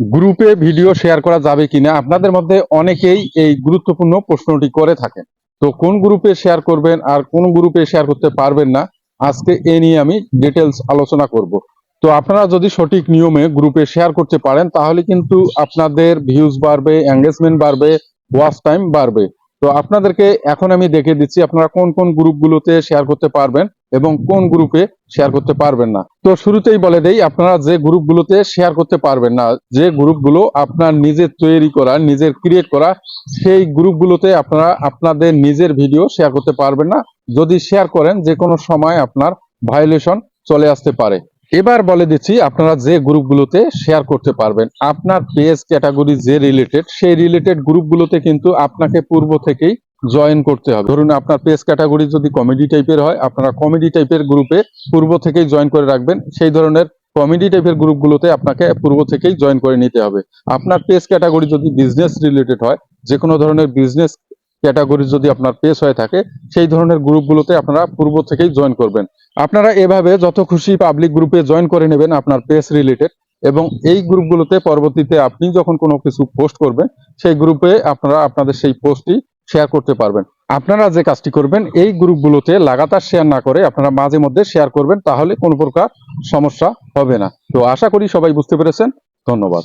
গ্রুপে video share করা যাবে কিনা আপনাদের মধ্যে অনেকেই এই গুরুত্বপূর্ণ প্রশ্নটি করে থাকেন। তো কোন গ্রুপে শেয়ার করবেন আর কোন গ্রুপে শেয়ার করতে পারবেন না, আজকে এ নিয়ে আমি ডিটেলস আলোচনা করব। তো আপনারা যদি সঠিক নিয়মে গ্রুপে শেয়ার করতে পারেন, তাহলে কিন্তু আপনাদের ভিউজ বাড়বে এঙ্গেজমেন্ট বাড়বে ওয়াচ টাইম বাড়বে। তো আপনাদেরকে এখন আমি দেখে দিচ্ছি আপনারা কোন কোন গ্রুপগুলোতে শেয়ার করতে পারবেন। এবং কোন গ্রুপে শেয়ার করতে পারবেন না। তো শুরুতেই বলে দেই, আপনারা যে গ্রুপগুলোতে শেয়ার করতে পারবেন না, যে গ্রুপগুলো আপনার নিজের তৈরি করা নিজের ক্রিয়েট করা, সেই গ্রুপগুলোতে আপনারা আপনাদের নিজের ভিডিও শেয়ার করতে পারবেন না। যদি শেয়ার করেন, যে কোনো সময় আপনার ভায়োলেশন চলে আসতে পারে। এবার বলে দিচ্ছি, আপনারা যে গ্রুপগুলোতে শেয়ার করতে পারবেন, আপনার পেজ ক্যাটাগরি যে রিলেটেড সেই রিলেটেড গ্রুপগুলোতে কিন্তু আপনাকে পূর্ব থেকেই জয়েন করতে হবে। ধরুন আপনার পেজ ক্যাটাগরি যদি কমেডি টাইপের হয়, আপনারা কমেডি টাইপের গ্রুপে পূর্ব থেকেই জয়েন করে রাখবেন। সেই ধরনের কমেডি টাইপের গ্রুপগুলোতে আপনাকে পূর্ব থেকেই জয়েন করে নিতে হবে। আপনার পেজ ক্যাটাগরি যদি বিজনেস রিলেটেড হয় যে কোনো ধরনের বিজনেস ক্যাটাগরি যদি আপনার পেজ হয়ে থাকে, সেই ধরনের গ্রুপগুলোতে আপনারা পূর্ব থেকেই জয়েন করবেন। আপনারা এভাবে যত খুশি পাবলিক গ্রুপে জয়েন করে নেবেন আপনার পেজ রিলেটেড এবং এই গ্রুপগুলোতে পরবর্তীতে আপনি যখন কোনো কিছু পোস্ট করবেন, সেই গ্রুপে আপনারা, আপনাদের সেই পোস্টটি শেয়ার করতে পারবেন। আপনারা যে কাজটি করবেন, এই গ্রুপগুলোতে লাগাতার শেয়ার না করে আপনারা মাঝে মধ্যে শেয়ার করবেন, তাহলে কোনো প্রকার সমস্যা হবে না। তো আশা করি সবাই বুঝতে পেরেছেন। ধন্যবাদ।